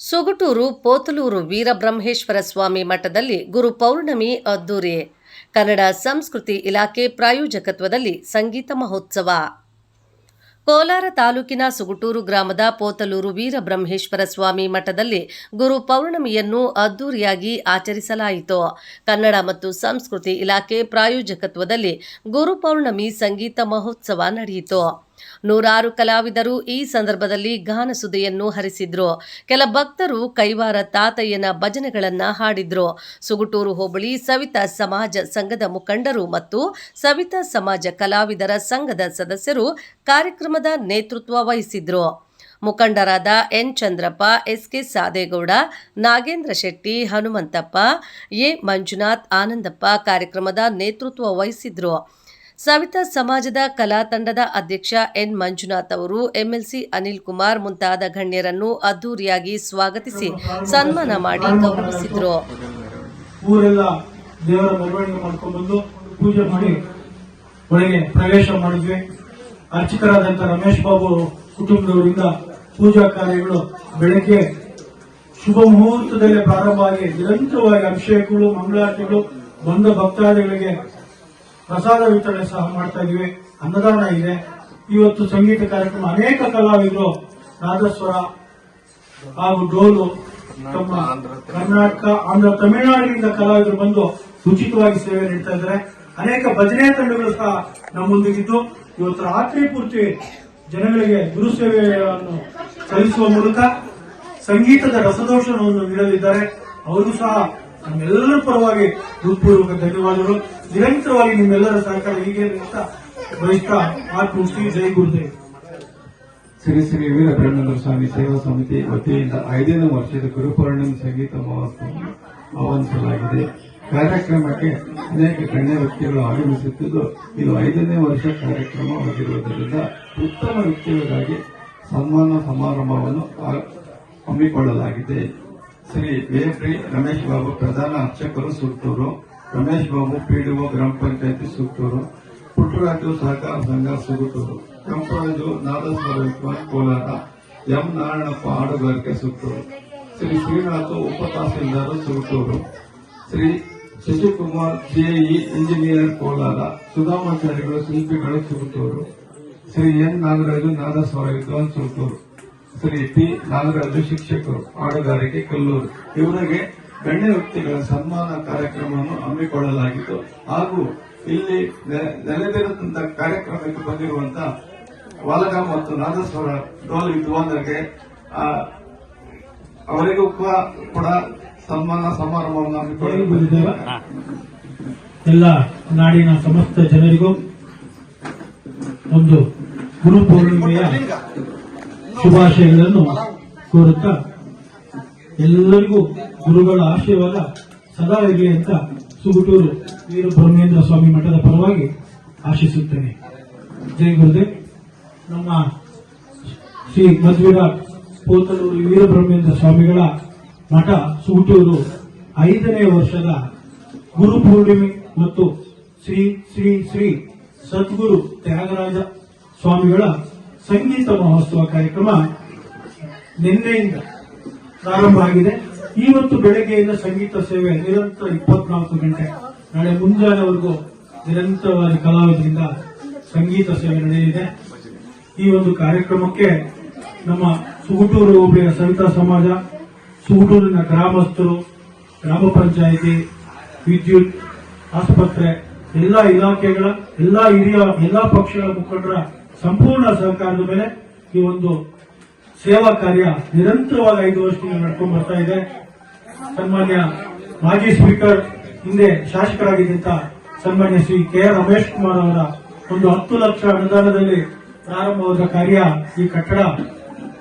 ಸುಗುಟೂರು ಪೋತಲೂರು ವೀರಬ್ರಹ್ಮೇಶ್ವರ ಸ್ವಾಮಿ ಮಠದಲ್ಲಿ ಗುರು ಪೌರ್ಣಮಿ ಅದ್ದೂರಿ ಕನ್ನಡ ಸಂಸ್ಕೃತಿ ಇಲಾಖೆ ಪ್ರಾಯೋಜಕತ್ವದಲ್ಲಿ ಸಂಗೀತ ಮಹೋತ್ಸವ. ಕೋಲಾರ ತಾಲೂಕಿನ ಸುಗುಟೂರು ಗ್ರಾಮದ ಪೋತಲೂರು ವೀರಬ್ರಹ್ಮೇಶ್ವರ ಸ್ವಾಮಿ ಮಠದಲ್ಲಿ ಗುರು ಪೌರ್ಣಮಿಯನ್ನು ಅದ್ದೂರಿಯಾಗಿ ಆಚರಿಸಲಾಯಿತು. ಕನ್ನಡ ಮತ್ತು ಸಂಸ್ಕೃತಿ ಇಲಾಖೆ ಪ್ರಾಯೋಜಕತ್ವದಲ್ಲಿ ಗುರು ಪೌರ್ಣಮಿ ಸಂಗೀತ ಮಹೋತ್ಸವ ನಡೆಯಿತು. ನೂರಾರು ಕಲಾವಿದರು ಈ ಸಂದರ್ಭದಲ್ಲಿ ಗಾನಸುದೆಯನ್ನು ಹರಿಸಿದ್ರು. ಕೆಲ ಭಕ್ತರು ಕೈವಾರ ತಾತಯ್ಯನ ಭಜನೆಗಳನ್ನ ಹಾಡಿದ್ರು. ಸುಗುಟೂರು ಹೋಬಳಿ ಸವಿತಾ ಸಮಾಜ ಸಂಘದ ಮುಖಂಡರು ಮತ್ತು ಸವಿತಾ ಸಮಾಜ ಕಲಾವಿದರ ಸಂಘದ ಸದಸ್ಯರು ಕಾರ್ಯಕ್ರಮದ ನೇತೃತ್ವ ವಹಿಸಿದ್ರು. ಮುಖಂಡರಾದ N Chandrappa, SK Sadegowda, Nagendra Shetty, Hanumanthappa, A Manjunath, Anandappa ಕಾರ್ಯಕ್ರಮದ ನೇತೃತ್ವ ವಹಿಸಿದ್ರು. ಸವಿತಾ ಸಮಾಜದ ಕಲಾ ತಂಡದ ಅಧ್ಯಕ್ಷ ಎನ್ ಮಂಜುನಾಥ್ ಅವರು ಎಂಎಲ್ಸಿ ಅನಿಲ್ ಕುಮಾರ್ ಮುಂತಾದ ಗಣ್ಯರನ್ನು ಅದ್ದೂರಿಯಾಗಿ ಸ್ವಾಗತಿಸಿ ಸನ್ಮಾನ ಮಾಡಿ ಗೌರವಿಸಿದ್ರು. ದೇವರ ಮೆರವಣಿಗೆ ಪೂಜೆ ಮಾಡಿ ಒಳಗೆ ಪ್ರವೇಶ ಮಾಡಿದ್ವಿ. ಅರ್ಚಕರಾದಂತ ರಮೇಶ್ ಬಾಬು ಕುಟುಂಬದವರಿಂದ ಪೂಜಾ ಕಾರ್ಯಗಳು ಬೆಳಗ್ಗೆ ಶುಭ ಮುಹೂರ್ತದಲ್ಲೇ ಪ್ರಾರಂಭ ಆಗಿ ನಿರಂತರವಾಗಿ ಅಭಿಷೇಕಗಳು, ಮಂಗಳಾರತಿಗಳು, ಬಂದ ಭಕ್ತಾದಿಗಳಿಗೆ ಪ್ರಸಾದ ವಿತರಣೆ ಸಹ ಮಾಡ್ತಾ ಇದೀವಿ ಅನ್ನದಾನ ಇದೆ. ಇವತ್ತು ಸಂಗೀತ ಕಾರ್ಯಕ್ರಮ ಅನೇಕ ಕಲಾವಿದರು ರಾಜಸ್ವರ ಹಾಗೂ ಡೋಲು ತಮ್ಮ ಕರ್ನಾಟಕ, ಆಂಧ್ರ, ತಮಿಳುನಾಡಿನಿಂದ ಕಲಾವಿದರು ಬಂದು ಉಚಿತವಾಗಿ ಸೇವೆ ನೀಡ್ತಾ ಇದ್ದಾರೆ. ಅನೇಕ ಭಜನೆ ತಂಡಗಳು ಸಹ ನಮ್ಮೊಂದಿಗಿದ್ದು ಇವತ್ತು ರಾತ್ರಿ ಪೂರ್ತಿ ಜನಗಳಿಗೆ ಗುರು ಸೇವೆಯನ್ನು ಸಲ್ಲಿಸುವ ಮೂಲಕ ಸಂಗೀತದ ರಸದೋಷವನ್ನು ನೀಡಲಿದ್ದಾರೆ. ಅವರು ಸಹ ನಮ್ಮೆಲ್ಲರ ಪರವಾಗಿ ಹೃತ್ಪೂರ್ವಕ ಧನ್ಯವಾದಗಳು. ನಿರಂತರವಾಗಿ ನಿಮ್ಮೆಲ್ಲರ ಸಹಕಾರ ಹೀಗೆ ಅಂತ ಬಯಸ್ತಾ ಮಾತು ಜೈ ಗುರುದೇವ್. ಶ್ರೀ ಶ್ರೀ ವೀರಬ್ರಹ್ಮೇಂದ್ರ ಸ್ವಾಮಿ ಸೇವಾ ಸಮಿತಿ ವತಿಯಿಂದ ಐದನೇ ವರ್ಷದ ಗುರುಪೌರ್ಣಿಮೆ ಸಂಗೀತ ಮಹೋತ್ಸವ ಆಹ್ವಾನಿಸಲಾಗಿದೆ ಕಾರ್ಯಕ್ರಮಕ್ಕೆ ಅನೇಕ ಗಣ್ಯ ವ್ಯಕ್ತಿಗಳು ಆಗಮಿಸುತ್ತಿದ್ದು, ಇದು ಐದನೇ ವರ್ಷ ಕಾರ್ಯಕ್ರಮವಾಗಿರುವುದರಿಂದ ಉತ್ತಮ ವ್ಯಕ್ತಿಗಳಿಗಾಗಿ ಸನ್ಮಾನ ಸಮಾರಂಭವನ್ನು ಹಮ್ಮಿಕೊಳ್ಳಲಾಗಿದೆ. ಶ್ರೀ ಬೇಬಿ ರಮೇಶ್ ಬಾಬು, ಪ್ರಧಾನ ಅರ್ಚಕರು ಸುತ್ತೂರು, ರಮೇಶ್ ಬಾಬು ಪಿಡಿಒ ಗ್ರಾಮ ಪಂಚಾಯತಿ ಸುತ್ತೂರು ಪುಟ್ಟರಾಜು ಸಹಕಾರ ಸಂಘ ಸುಗುಟೂರು ಕೆಂಪರಾಜು ನಾದಸ್ವರ ವಿದ್ವಾನ್ ಕೋಲಾರ, ಎಂ ನಾರಾಯಣಪ್ಪ ಹಾಡುಗಾರಿಕೆ ಸುತ್ತೂರು, ಶ್ರೀ ಶ್ರೀನಾಥ ಉಪ ತಹಸೀಲ್ದಾರ್ ಶ್ರೀ ಶಶಿಕುಮಾರ್ ಜೆಇ ಇಂಜಿನಿಯರ್ ಕೋಲಾರ, ಸುಧಾಮಾಚಾರ್ಯಗಳು, ಶಿಲ್ಪಿಗಳು ಸುಗುಟೂರು ಶ್ರೀ ಎನ್ ನಾಗರಾಜು ನಾದಸ್ವರ ವಿದ್ವಾನ್ ಸುಗುಟೂರು ಪಿ ನಾಗರಾಜು ಶಿಕ್ಷಕರು ಹಾಡುಗಾರಿಕೆ ಕಲ್ಲೂರು. ಇವರಿಗೆ ಗಣ್ಯ ವ್ಯಕ್ತಿಗಳ ಸನ್ಮಾನ ಕಾರ್ಯಕ್ರಮವನ್ನು ಹಮ್ಮಿಕೊಳ್ಳಲಾಗಿತ್ತು. ಹಾಗೂ ಇಲ್ಲಿ ನೆಲೆದಿರುವಂತಹ ಕಾರ್ಯಕ್ರಮಕ್ಕೆ ಬಂದಿರುವಂತಹ ವಾಲಕ ಮತ್ತು ನಾದಸ್ವರ ಡೋಲ್ ವಿದ್ವಾನರಿಗೆ ಆ, ಅವರಿಗೂ ಕೂಡ- ಕೂಡ ಸನ್ಮಾನ ಸಮಾರಂಭವನ್ನು ಹಮ್ಮಿಕೊಳ್ಳಲು ಎಲ್ಲ ನಾಡಿನ ಸಮಸ್ತ ಜನರಿಗೂ ಒಂದು ಗುರು ಪೌರ್ಣಿಮೆಯ ಶುಭಾಶಯಗಳನ್ನು ಕೋರುತ್ತಾ ಎಲ್ಲರಿಗೂ ಗುರುಗಳ ಆಶೀರ್ವಾದ ಸದಾ ಇರಲಿ ಅಂತ ಸುಗುಟೂರು ವೀರಬ್ರಹ್ಮೇಂದ್ರ ಸ್ವಾಮಿ ಮಠದ ಪರವಾಗಿ ಆಶಿಸುತ್ತೇನೆ. ಜೈ ಗುರುದೇವ್. ನಮ್ಮ ಶ್ರೀ ಮಧ್ವೀರ ಪೋತಲೂರು ವೀರಬ್ರಹ್ಮೇಂದ್ರ ಸ್ವಾಮಿಗಳ ಮಠ ಸುಗುಟೂರು ಐದನೇ ವರ್ಷದ ಗುರು ಪೂರ್ಣಿಮೆ ಮತ್ತು ಶ್ರೀ ಶ್ರೀ ಶ್ರೀ ಸದ್ಗುರು ತ್ಯಾಗರಾಜ ಸ್ವಾಮಿಗಳ ಸಂಗೀತ ಮಹೋತ್ಸವ ಕಾರ್ಯಕ್ರಮ ನಿನ್ನೆಯಿಂದ ಪ್ರಾರಂಭ ಆಗಿದೆ. ಇವತ್ತು ಬೆಳಗ್ಗೆಯಿಂದ ಸಂಗೀತ ಸೇವೆ ನಿರಂತರ ಇಪ್ಪತ್ನಾಲ್ಕು ಗಂಟೆ, ನಾಳೆ ಮುಂಜಾನೆವರೆಗೂ ನಿರಂತರವಾದ ಕಲಾವಿದರಿಂದ ಸಂಗೀತ ಸೇವೆ ನಡೆಯಲಿದೆ. ಈ ಒಂದು ಕಾರ್ಯಕ್ರಮಕ್ಕೆ ನಮ್ಮ ಸುಗುಟೂರು ಹೋಬಳಿಯ ಸವಿತಾ ಸಮಾಜ, ಸುಗುಟೂರಿನ ಗ್ರಾಮಸ್ಥರು, ಗ್ರಾಮ ಪಂಚಾಯಿತಿ, ವಿದ್ಯುತ್, ಆಸ್ಪತ್ರೆ, ಎಲ್ಲಾ ಇಲಾಖೆಗಳ, ಎಲ್ಲಾ ಹಿರಿಯ, ಎಲ್ಲಾ ಪಕ್ಷಗಳ ಮುಖಂಡರ ಸಂಪೂರ್ಣ ಸಹಕಾರದ ಮೇಲೆ ಈ ಒಂದು ಸೇವಾ ಕಾರ್ಯ ನಿರಂತರವಾಗಿ ಐದು ವರ್ಷದಿಂದ ನಡ್ಕೊಂಡು ಬರ್ತಾ ಇದೆ. ಸನ್ಮಾನ್ಯ ಮಾಜಿ ಸ್ಪೀಕರ್, ಹಿಂದೆ ಶಾಸಕರಾಗಿದ್ದಂತ ಸನ್ಮಾನ್ಯ ಶ್ರೀ ಕೆ ಆರ್ ರಮೇಶ್ ಕುಮಾರ್ ಅವರ ಒಂದು ಹತ್ತು ಲಕ್ಷ ಅನುದಾನದಲ್ಲಿ ಪ್ರಾರಂಭವಾದ ಕಾರ್ಯ ಈ ಕಟ್ಟಡ.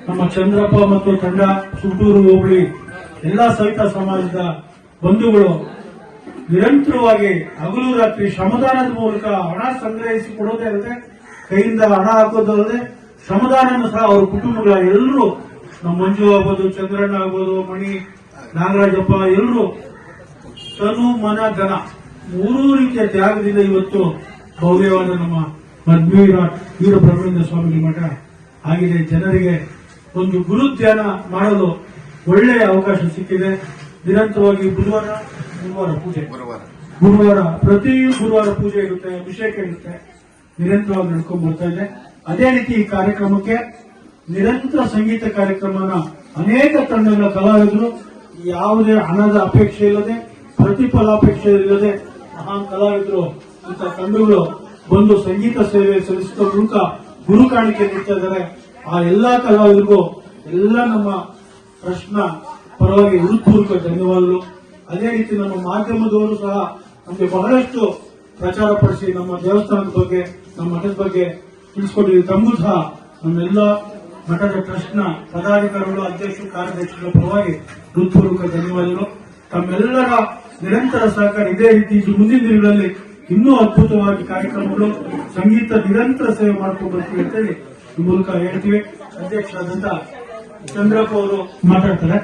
ನಮ್ಮ ಚಂದ್ರಪ್ಪ ಮತ್ತು ತಂಡ ಸುಟ್ಟೂರು ಹೋಬಳಿ, ಎಲ್ಲಾ ಸಹಿತ ಸಮಾಜದ ಬಂಧುಗಳು ನಿರಂತರವಾಗಿ ಹಗಲು ರಾತ್ರಿ ಶ್ರಮದಾನದ ಮೂಲಕ ಹಣ ಸಂಗ್ರಹಿಸಿ ಕೊಡೋದೇ ಅಲ್ಲದೆ ಕೈಯಿಂದ ಹಣ ಹಾಕೋದಲ್ಲದೆ ಶ್ರಮದಾನವನ್ನು ಸಹ ಅವ್ರ ಕುಟುಂಬಗಳ ಎಲ್ಲರೂ ನಮ್ಮ ಮಂಜು ಆಗ್ಬೋದು ಚಂದ್ರಣ್ಣ ಆಗ್ಬೋದು ಮಣಿ ನಾಗರಾಜಪ್ಪ ಎಲ್ಲರೂ ತನು ಮನ ಧನ ಮೂರೂ ರೀತಿಯ ತ್ಯಾಗದಿಂದ ಇವತ್ತು ಭವ್ಯವಾದ ನಮ್ಮ ಮಧ್ವೀರ ವೀರಬ್ರಹ್ಮೇಂದ್ರ ಸ್ವಾಮಿ ಮಠ ಆಗಿದೆ. ಜನರಿಗೆ ಒಂದು ಗುರು ಧ್ಯಾನ ಮಾಡಲು ಒಳ್ಳೆಯ ಅವಕಾಶ ಸಿಕ್ಕಿದೆ. ನಿರಂತರವಾಗಿ ಬುಧವಾರ ಗುರುವಾರ ಪೂಜೆ. ಗುರುವಾರ. ಗುರುವಾರ ಪ್ರತಿ ಗುರುವಾರ ಪೂಜೆ ಇರುತ್ತೆ ಅಭಿಷೇಕ ಇರುತ್ತೆ. ನಿರಂತರವಾಗಿ ನಡ್ಕೊಂಡು ಬರ್ತಾ ಇದೆ. ಅದೇ ರೀತಿ ಈ ಕಾರ್ಯಕ್ರಮಕ್ಕೆ ನಿರಂತರ ಸಂಗೀತ ಕಾರ್ಯಕ್ರಮನ ಅನೇಕ ತಂಡಗಳ ಕಲಾವಿದರು, ಯಾವುದೇ ಹಣದ ಅಪೇಕ್ಷೆ ಇಲ್ಲದೆ, ಪ್ರತಿಫಲ ಅಪೇಕ್ಷೆ ಇಲ್ಲದೆ ಮಹಾನ್ ಕಲಾವಿದರು ಅಂತ ತಂಡಗಳು ಬಂದು ಸಂಗೀತ ಸೇವೆ ಸಲ್ಲಿಸುವ ಮೂಲಕ ಗುರು ಕಾಣಿಕೆ ನೀಡ್ತಾ ಇದ್ದಾರೆ. ಆ ಎಲ್ಲಾ ಕಲಾವಿದರಿಗೂ ಎಲ್ಲ ನಮ್ಮ ಪ್ರಶ್ನ ಪರವಾಗಿ ಹೃತ್ಪೂರ್ವಕ ಧನ್ಯವಾದಗಳು. ಅದೇ ರೀತಿ ನಮ್ಮ ಮಾಧ್ಯಮದವರು ಸಹ ನಮಗೆ ಬಹಳಷ್ಟು ಪ್ರಚಾರ ಪಡಿಸಿ ನಮ್ಮ ದೇವಸ್ಥಾನದ ಬಗ್ಗೆ, ನಮ್ಮ ಮಠದ ಬಗ್ಗೆ ತಿಳಿಸ್ಕೊಟ್ಟಿದ್ದೀವಿ. ತಮ್ಮೂ ಸಹ ನಮ್ಮೆಲ್ಲ ಮಠದ ಟ್ರಸ್ಟ್ನ ಪದಾಧಿಕಾರಿಗಳು, ಅಧ್ಯಕ್ಷರು, ಕಾರ್ಯದರ್ಶಿಗಳ ಪರವಾಗಿ ಹೃತ್ಪೂರ್ವಕ ಧನ್ಯವಾದಗಳು. ತಮ್ಮೆಲ್ಲರ ನಿರಂತರ ಸಹಕಾರ ಇದೇ ರೀತಿ ಮುಂದಿನ ದಿನಗಳಲ್ಲಿ ಇನ್ನೂ ಅದ್ಭುತವಾಗಿ ಕಾರ್ಯಕ್ರಮಗಳು, ಸಂಗೀತ ನಿರಂತರ ಸೇವೆ ಮಾಡ್ಕೊಂಡು ಬರ್ತೀವಿ ಅಂತೇಳಿ ಈ ಮೂಲಕ ಹೇಳ್ತೀವಿ. ಅಧ್ಯಕ್ಷರಾದಂತ ಚಂದ್ರಪ್ಪ ಅವರು ಮಾತಾಡ್ತಾರೆ.